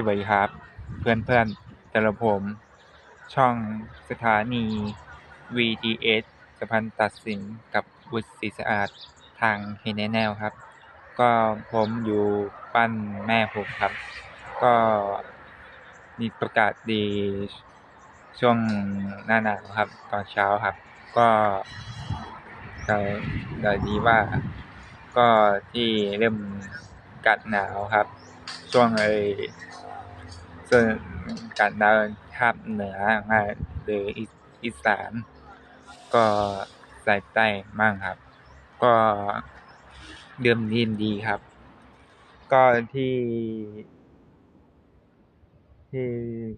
สวัสดีครับ เพื่อนเพื่อนแต่ละผม ช่องสถานี VTS สะพานตัดสินกับบุตรศรีสะอาดทางเฮนแนลครับ ก็ผมอยู่ปั้นแม่ผมครับ ก็มีประกาศดีช่วงหน้าหนาวครับ ตอนเช้าครับ ก็ก็ดีว่าก็ที่เริ่มกัดหนาวครับ ช่วงไอ ส่วนกัดหนาวภาคเหนือมาหรืออีสานก็ใสายใต้มั่งครับ ก็เดิมดีดีครับ ก็ที่ ที่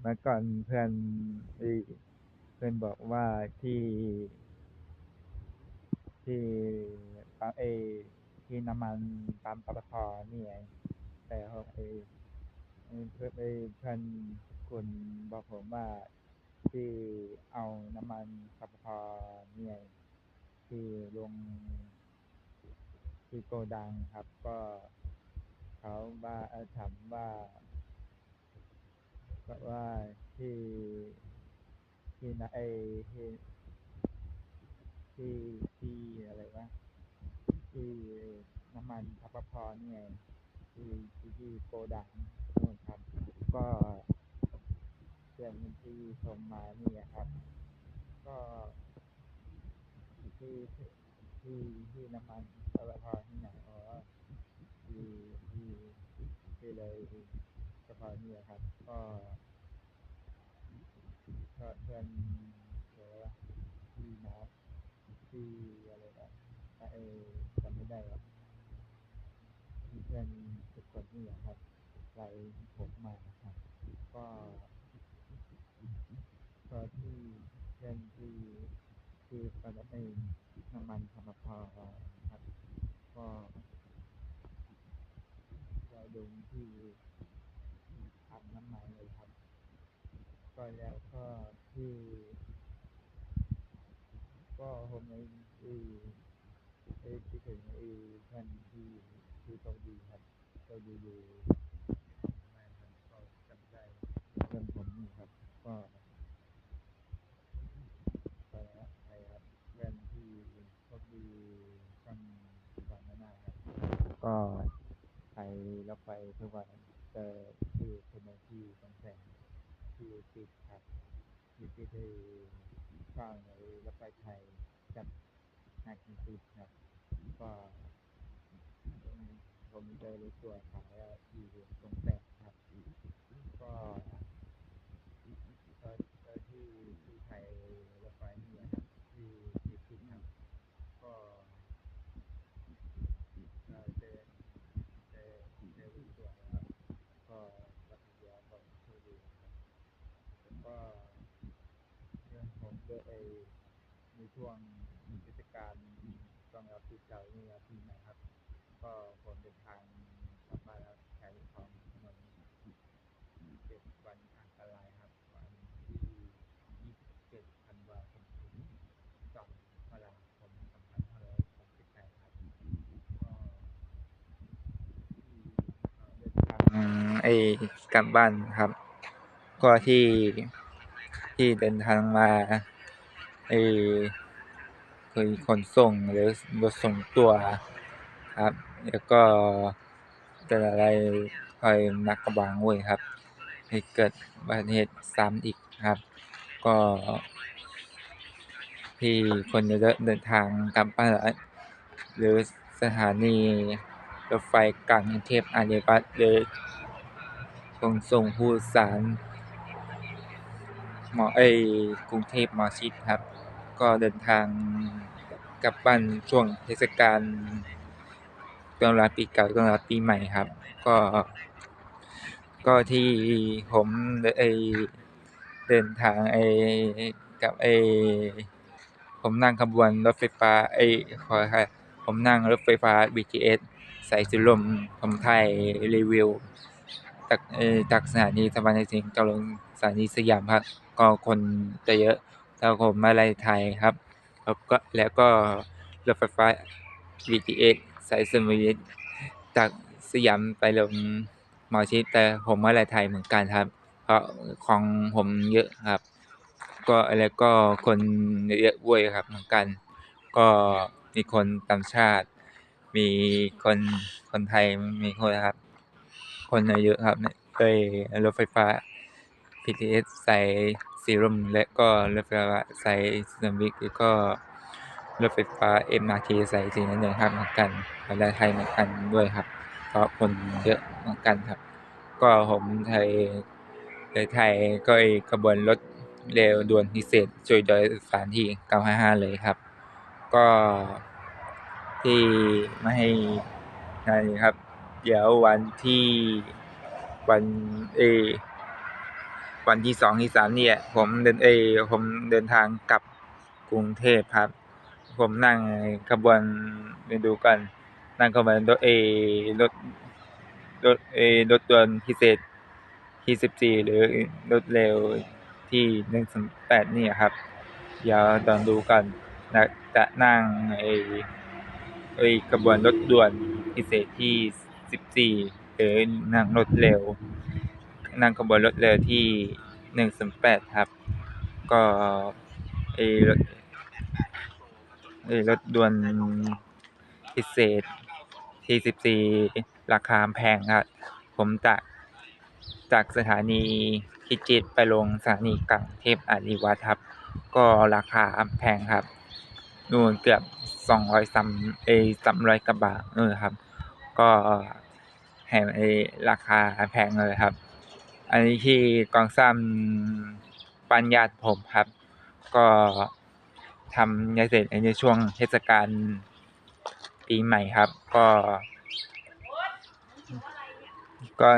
เมื่อก่อนเพื่อนเพื่อนบอกว่าที่ที่ปั๊มเอที่น้ำมันปั๊มปตทนี่ไงแต่เขา ไอเอเพื่อนเอยเพื่อนคุณบอกผมว่าที่เอาน้ำมันปตทนี่ไงที่ลงที่โกดังครับ ก็เขาว่าถามว่าก็ว่าที่ที่นะไอที่ที่ที่อะไรวะที่น้ำมันปตทนี่ไงที่ยที่ที่โกดัง นู่นครับ ก็เพื่อนที่ส่งมานี่อะครับ ก็ที่ที่ที่น้ำมันปตทที่ไหนอ๋อที่ที่ที่เลยปตทนี่อะครับ ก็ก็เพื่อนบอที่นะที่อะไรวะไอจำไม่ได้หรอกเพื่อนทุกคนนี่อะครับ ไลน์ผมมาครับ ก็ก็ที่เพื่อนที่ที่ปตทไอน้ำมันปตทครับ ก็เราดูที่ทำน้ำมันเลยครับ ก็แล้วก็ที่ ก็ผมเองเออเออคิดถึงเออเพื่อนที่ที่เกาหลีครับเกาหลีอยู่ไม่ครับก็จำได้ เพื่อนผมนี่ครับ ก็ไปแล้วไปครับเพื่อนที่เขาดีกันก่อนหน้าหน้าครับก็ไปรถไฟทุกวันเจอที่เป็นที่บางแสนที่ติดครับที่ติดที่ข้างในรถไฟไทยกับนาคินติดครับ ก็ผมเจอรู้ตัวขายอยู่ตรงแสนครับ ก็ก็ที่ที่ไทยรถไฟนี่ครับที่ที่ติดครับ ก็เอ่อเจอเจอเจอรู้ตัวแล้วก็รับผิดชอบก็ช่วยดูครับแล้วก็เรื่องผมเจอไอในช่วงเทศกาลต้อนรับปีเก่านี่ครับปีใหม่ครับ ก็ผมเดินทางกลับบ้านแล้วใช้ของถนนเจ็ดวันอันตรายครับ วันที่ยี่สิบเจ็ดธันวาคมถึงสองมกราคมสองพันห้าร้อยหกสิบแปดครับก็เอ่อเดินทางไอ้กลับบ้านครับ ก็ที่ที่เดินทางมา ไอ้คือขนส่งหรือรถส่งตัวครับ แล้วก็เกิดอะไรคอยมักกระบังเว้ยครับให้เกิดอุบัติเหตุซ้ำอีกครับ ก็ที่คนเยอะเดินทางกลับบ้านหรือสถานีรถไฟกลางกรุงเทพอารีย์วัดหรือขนส่งผู้สารหมอเอกรุงเทพหมอชิดครับ ก็เดินทางกลับบ้านช่วงเทศกาลต้อนรับปีเก่าต้อนรับปีใหม่ครับ ก็ ก็ที่ผมไอเดินทางไอกับไอผมนั่งขบวนรถไฟฟ้าไอขออภัยผมนั่งรถไฟฟ้า BTS สายสีลมผมถ่ายรีวิวจากเออจากสถานีสะพานสิงห์จลงสถานีสยามครับก็คนจะเยอะ แล้วผมมาลัยไทยครับ แล้วก็แล้วก็รถไฟฟ้า BTS สายสุขุมวิทจากสยามไปลงหมอชิดแต่ผมมาลายไทยเหมือนกันครับ เพราะของผมเยอะครับ ก็อะไรก็คนเยอะด้วยครับเหมือนกัน ก็มีคนต่างชาติ มีคนคนไทยมีคนครับ คนเยอะครับเอ้ยรถไฟฟ้า BTS สาย สีลมและก็รถไฟฟ้าสายสุขุมวิทแล้วก็รถไฟฟ้า MRT สายสีน้ำเงินครับเหมือนกันมาลายไทยเหมือนกันด้วยครับ เพราะคนเยอะเหมือนกันครับ ก็ผมไทยไทยก็ขบวนรถเร็วด่วนพิเศษช่วยโดยสถานที่ 955 เลยครับ ก็ที่ไม่ให้นั่นครับ เดี๋ยววันที่วันเอ วันที่2ที่3เนี่ยผมเดินเอผมเดินทางกลับกรุงเทพครับ ผมนั่งขบวนเดี๋ยวดูกัน นั่งขบวนรถเอรถรถเอรถด่วนพิเศษที่14หรือรถเร็วที่108เนี่ครับ เดี๋ยวลองดูกันนะจะนั่งไอไอ้ขบวนรถด่วนพิเศษที่14หรือนั่งรถเร็ว นั่งขบวนรถเร็วที่108ครับ ก็ไอรถไอรถด่วนพิเศษที่14ราคาแพงครับ ผมจากจากสถานีพิจิตไปลงสถานีกรุงเทพอภิวัฒครับ ก็ราคาแพงครับนู่นเกือบ200 3เอ๊ย300กว่าบาทนู่นครับ ก็ให้ไอราคาแพงเลยครับ อันนี้ที่กองซ้ำบ้านญาตผมครับ ก็ทำยังเสร็จในช่วงเทศกาลปีใหม่ครับ ก็ ก็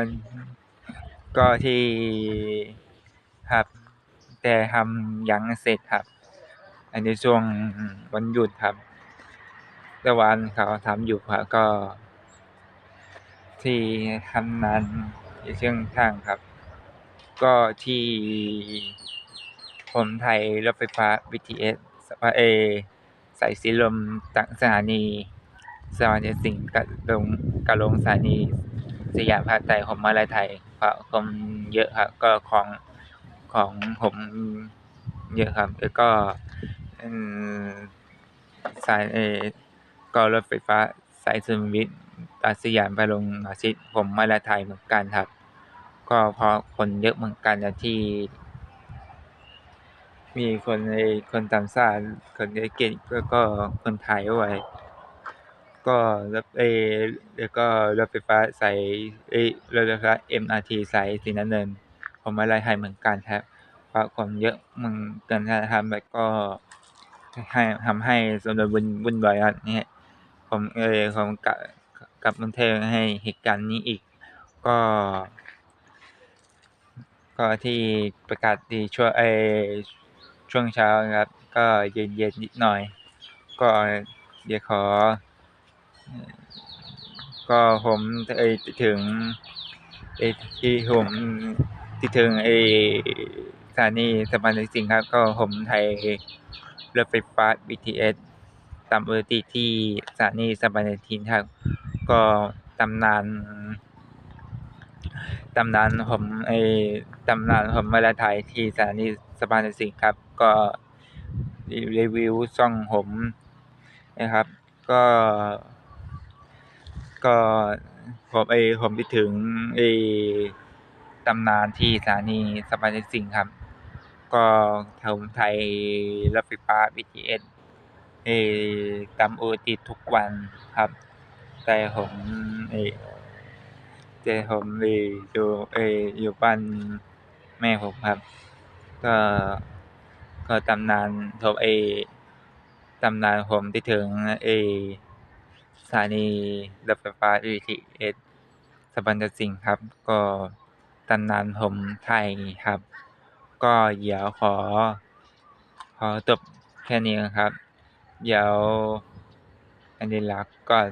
ก็ที่ครับ แต่ทำยังเสร็จครับ อันนี้ช่วงวันหยุดครับต่ว่าเขาทำอยู่ครับก็ ที่ทำงานอยู่เชียงคานครับ ก็ที่ผมไทยรถไฟฟ้า BTS เอสายสีลมจากสถานีสถานีสิงห์กับลงกับลงสถานีสยามภาคใต้ของมาลายไทยเพราะคนเยอะครับก็ของของผมเยอะครับ แล้วก็สายเอก็รถไฟฟ้าสายสุขุมวิทจาสยามไปลงหมอชิดผมมาลายไทยเหมือนกันครับ ก็เพราะคนเยอะเหมือนกันนะที่ มีคนไอ้คนต่างชาติคนอังกฤษแล้วก็คนไทยด้วยก็รถเอแล้วก็รถไฟฟ้าสายเอรถไฟฟ้า MRT สายสีน้ำเงินของมาลายไทยเหมือนกันครับเพราะคนเยอะเหมือนกันนะครับแล้วก็ให้ทำให้ชุลมุนวุ่นวายครับเนี่ยผมเอ่อผมกะกลับกรุงเทพให้เหตุการณ์นี้อีก ก็ ก็ที่ประกาศที่ช่วงเอ่อช่วงเช้านะครับ ก็เย็นๆนิดหน่อย ก็เดี๋ยวขอ ก็ผมเอ่ยถึงไอที่ผมคิดถึงไอ้สถานีสะพานสิงครับ ก็ผมไทยรถไฟฟ้า BTS ตามปกติที่สถานีสะพานหินครับ ก็ตำนาน ตำนานผมไอ้ตำนานผมมาลายไทยที่สถานีสะพานสิงครับ ก็รีวิวช่องผมนะครับ ก็ ก็ผมไอ้ผมคิดถึงไอ้ตำนานที่สถานีสะพานสิงครับ ก็ผมไทยรถไฟฟ้า BTS เอ่อตามปกติทุกวันครับ แต่ผมไอ้ แต่ผมไอ้อยู่เออยู่บ้านแม่ผมครับ ก็ก็ตำนานผมไอ้ตำนานผมคิดถึงไอ้สถานีรถไฟฟ้า BTS สะพานสิงห์ครับ ก็ตำนานผมไทยครับ ก็เดี๋ยวขอ ขอจบแค่นี้ครับ เดี๋ยวอันนี้ลาก่อน